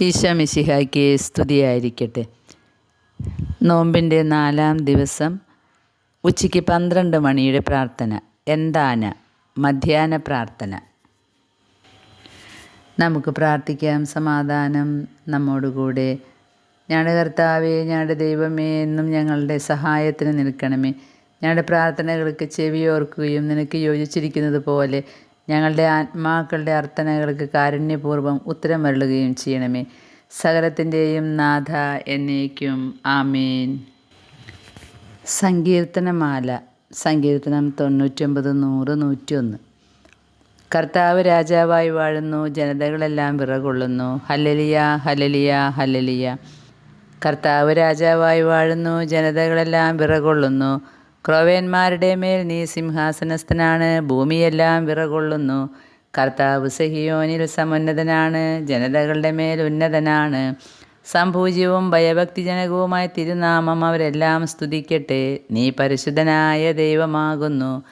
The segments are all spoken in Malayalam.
ഈശോ മിശിഹായ്ക്ക് സ്തുതിയായിരിക്കട്ടെ. നോമ്പിന്റെ നാലാം ദിവസം ഉച്ചയ്ക്ക് പന്ത്രണ്ട് മണിയുടെ പ്രാർത്ഥന എന്താന മധ്യാഹ്ന പ്രാർത്ഥന? നമുക്ക് പ്രാർത്ഥിക്കാം. സമാധാനം നമ്മോടുകൂടെ. ഞങ്ങളുടെ കർത്താവേ ഞങ്ങളുടെ ദൈവമേ എന്നും ഞങ്ങളുടെ സഹായത്തിന് നിൽക്കണമേ. ഞങ്ങളുടെ പ്രാർത്ഥനകൾക്ക് ചെവിയോർക്കുകയും നിനക്ക് യോജിച്ചിരിക്കുന്നത് പോലെ ഞങ്ങളുടെ ആത്മാക്കളുടെ അർത്ഥനകൾക്ക് കാരുണ്യപൂർവം ഉത്തരം വരളുകയും ചെയ്യണമേ. സകലത്തിന്റെയും നാഥ എന്നേക്കും. ആമേൻ. സങ്കീർത്തനമാല സങ്കീർത്തനം തൊണ്ണൂറ്റൊമ്പത് നൂറ് നൂറ്റിയൊന്ന് കർത്താവ് രാജാവായി വാഴുന്നു ജനതകളെല്ലാം വിറകൊള്ളുന്നു. ഹല്ലലിയ ഹല്ലലിയ ഹല്ലലിയ. കർത്താവ് രാജാവായി വാഴുന്നു ജനതകളെല്ലാം വിറകൊള്ളുന്നു. ക്രോവേന്മാരുടെ മേൽ നീ സിംഹാസനസ്ഥനാണ് ഭൂമിയെല്ലാം വിറകൊള്ളുന്നു. കർത്താവ് സഹിയോനിൽ സമുന്നതനാണ് ജനതകളുടെ മേൽ ഉന്നതനാണ്. സംഭൂജ്യവും ഭയഭക്തിജനകവുമായ തിരുനാമം അവരെല്ലാം സ്തുതിക്കട്ടെ. നീ പരിശുദ്ധനായ ദൈവമാകുന്നു.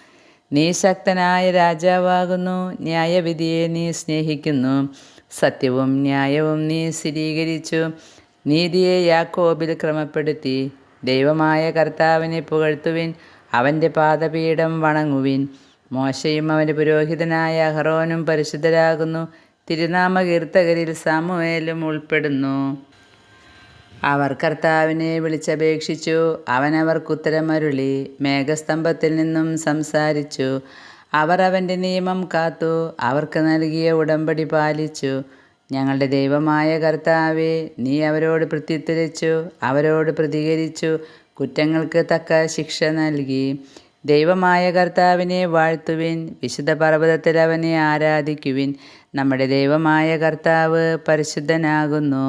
നീ ശക്തനായ രാജാവാകുന്നു. ന്യായവിധിയെ നീ സ്നേഹിക്കുന്നു. സത്യവും ന്യായവും നീ സ്ഥിരീകരിച്ചു. നീതിയെ യാക്കോബിൽ ക്രമപ്പെടുത്തി. ദൈവമായ കർത്താവിനെ പുകഴ്ത്തുവിൻ അവന്റെ പാദപീഠം വണങ്ങുവിൻ. മോശയും അവന്റെ പുരോഹിതനായ അഹറോനും പരിശുദ്ധരാകുന്നു. തിരുനാമ കീർത്തകരിൽ സാമുവേലും ഉൾപ്പെടുന്നു. അവർ കർത്താവിനെ വിളിച്ചപേക്ഷിച്ചു. അവൻ അവർക്കുത്തരമരുളി മേഘസ്തംഭത്തിൽ നിന്നും സംസാരിച്ചു. അവർ അവന്റെ നിയമം കാത്തു. അവർക്ക് നൽകിയ ഉടമ്പടി പാലിച്ചു. ഞങ്ങളുടെ ദൈവമായ കർത്താവെ നീ അവരോട് പ്രത്യുത്തരിച്ചു അവരോട് പ്രതികരിച്ചു കുറ്റങ്ങൾക്ക് തക്ക ശിക്ഷ നൽകി. ദൈവമായ കർത്താവിനെ വാഴ്ത്തുവിൻ വിശുദ്ധ പർവതത്തിൽ അവനെ ആരാധിക്കുവിൻ. നമ്മുടെ ദൈവമായ കർത്താവ് പരിശുദ്ധനാകുന്നു.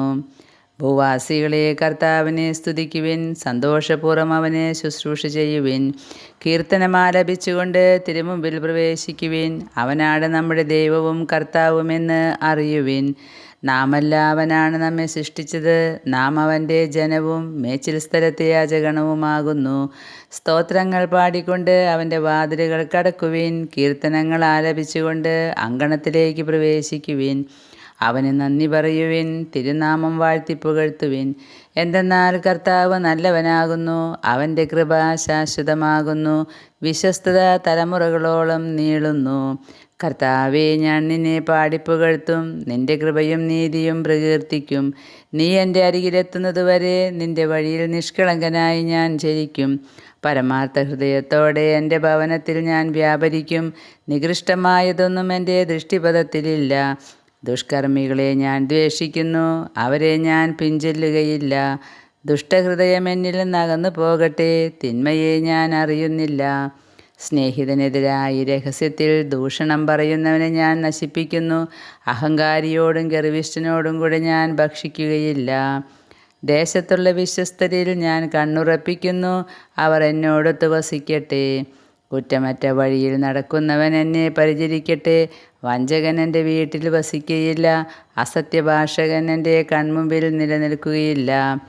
ഭൂവാസികളെ കർത്താവിനെ സ്തുതിക്കുവിൻ സന്തോഷപൂർവം അവനെ ശുശ്രൂഷ ചെയ്യുവിൻ. കീർത്തനമാലപിച്ചുകൊണ്ട് തിരുമുമ്പിൽ പ്രവേശിക്കുവിൻ. അവനാണ് നമ്മുടെ ദൈവവും കർത്താവുമെന്ന് അറിയുവിൻ. നാമല്ല അവനാണ് നമ്മെ സൃഷ്ടിച്ചത്. നാം അവന്റെ ജനവും മേച്ചിൽ സ്ഥലത്തെ യാചകണവുമാകുന്നു സ്തോത്രങ്ങൾ പാടിക്കൊണ്ട് അവന്റെ വാതിലുകൾ കടക്കുവിൻ. കീർത്തനങ്ങൾ ആലപിച്ചുകൊണ്ട് അങ്കണത്തിലേക്ക് പ്രവേശിക്കുവിൻ. അവന് നന്ദി പറയുവിൻ തിരുനാമം വാഴ്ത്തി പുകഴ്ത്തുവിൻ. എന്തെന്നാൽ കർത്താവ് നല്ലവനാകുന്നു അവന്റെ കൃപ ശാശ്വതമാകുന്നു വിശ്വസ്തത തലമുറകളോളം നീളുന്നു. കർത്താവെ ഞാൻ നിന്നെ പാടിപ്പുകഴ്ത്തും നിന്റെ കൃപയും നീതിയും പ്രകീർത്തിക്കും. നീ എന്റെ അരികിലെത്തുന്നതുവരെ നിന്റെ വഴിയിൽ നിഷ്കളങ്കനായി ഞാൻ ജനിക്കും. പരമാർത്ഥ ഹൃദയത്തോടെ എന്റെ ഭവനത്തിൽ ഞാൻ വ്യാപരിക്കും നികൃഷ്ടമായതൊന്നും എന്റെ ദൃഷ്ടിപഥത്തിലില്ല. ദുഷ്കർമ്മികളെ ഞാൻ ദ്വേഷിക്കുന്നു. അവരെ ഞാൻ പിഞ്ചൊല്ലുകയില്ല. ദുഷ്ടഹൃദയം എന്നിൽ നകന്നു പോകട്ടെ. തിന്മയെ ഞാൻ അറിയുന്നില്ല. സ്നേഹിതനെതിരായി രഹസ്യത്തിൽ ദൂഷണം പറയുന്നവനെ ഞാൻ നശിപ്പിക്കുന്നു. അഹങ്കാരിയോടും ഗർവിഷ്ഠനോടും കൂടെ ഞാൻ ഭക്ഷിക്കുകയില്ല. ദേശത്തുള്ള വിശ്വസ്തരിൽ ഞാൻ കണ്ണുറപ്പിക്കുന്നു. അവർ എന്നോടൊത്ത് വസിക്കട്ടെ കുറ്റമറ്റ വഴിയിൽ നടക്കുന്നവൻ എന്നെ പരിചരിക്കട്ടെ. വഞ്ചകൻ എന്റെ വീട്ടിൽ വസിക്കുകയില്ല അസത്യഭാഷകൻ എന്റെ കൺമുമ്പിൽ നിലനിൽക്കുകയില്ല.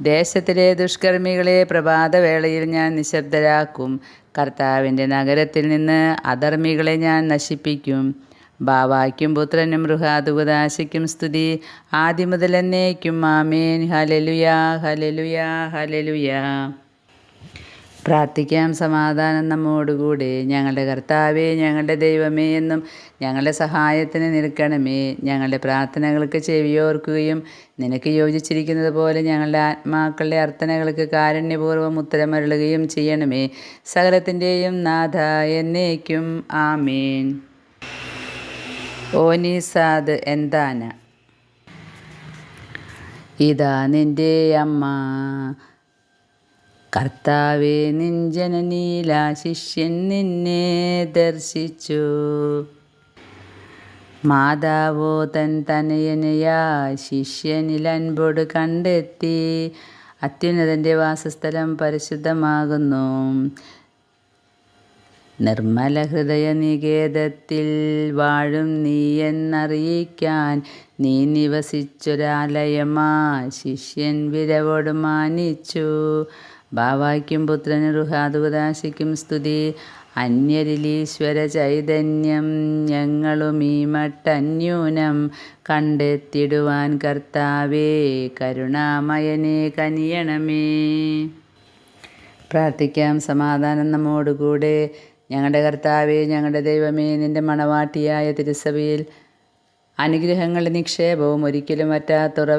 ദേശത്തിലെ ദുഷ്കർമ്മികളെ പ്രഭാതവേളയിൽ ഞാൻ നിശബ്ദരാക്കും. കർത്താവിന്റെ നഗരത്തിൽ നിന്ന് അധർമ്മികളെ ഞാൻ നശിപ്പിക്കും. ബാവായ്ക്കും പുത്രനും മൃഹാതുകുദാശയ്ക്കും സ്തുതി. ആദ്യം മുതൽ എന്നേക്കും. ആമേൻ. ഹലലുയാ ഹലലുയാ ഹലലുയാ പ്രാർത്ഥിക്കാം സമാധാനം നമ്മോടുകൂടെ. ഞങ്ങളുടെ കർത്താവേ ഞങ്ങളുടെ ദൈവമേ എന്നും ഞങ്ങളുടെ സഹായത്തിന് നിൽക്കണമേ. ഞങ്ങളുടെ പ്രാർത്ഥനകൾക്ക് ചെവിയോർക്കുകയും നിനക്ക് യോജിച്ചിരിക്കുന്നത് പോലെ ഞങ്ങളുടെ ആത്മാക്കളുടെ അർത്ഥനകൾക്ക് കാരുണ്യപൂർവം ഉത്തരമരുളുകയും ചെയ്യണമേ. സകലത്തിന്റെയും നാഥ എന്നേക്കും. ആമേൻ. ഓനീസാദ് എന്താന ഇതാ നിന്റെ അമ്മ. കർത്താവെ നിഞ്ജനനീല ശിഷ്യൻ നിന്നെ ദർശിച്ചു. മാതാവോ തൻ തനയനയാ ശിഷ്യനിൽ അൻപോട് കണ്ടെത്തി. അത്യുന്നതന്റെ വാസസ്ഥലം പരിശുദ്ധമാകുന്നു. നിർമ്മല ഹൃദയ നികേതത്തിൽ വാഴും നീ എന്നറിയിക്കാൻ നീ നിവസിച്ചൊരാലയമാ. ശിഷ്യൻ വിരവോട് മാനിച്ചു. ബാവായ്ക്കും പുത്രന് സ്തുതി. അന്യരിലീശ്വര ചൈതന്യം ഞങ്ങളും ഈ മട്ടന്യൂനം കണ്ടെത്തിടുവാൻ കർത്താവേ കരുണാമയനെ കനിയണമേ. പ്രാർത്ഥിക്കാം. സമാധാനം നമ്മോടുകൂടെ. ഞങ്ങളുടെ കർത്താവേ ഞങ്ങളുടെ ദൈവമേ നിന്റെ മണവാട്ടിയായ തിരുസഭയിൽ അനുഗ്രഹങ്ങളുടെ നിക്ഷേപവും ഒരിക്കലും പറ്റാത്തുറ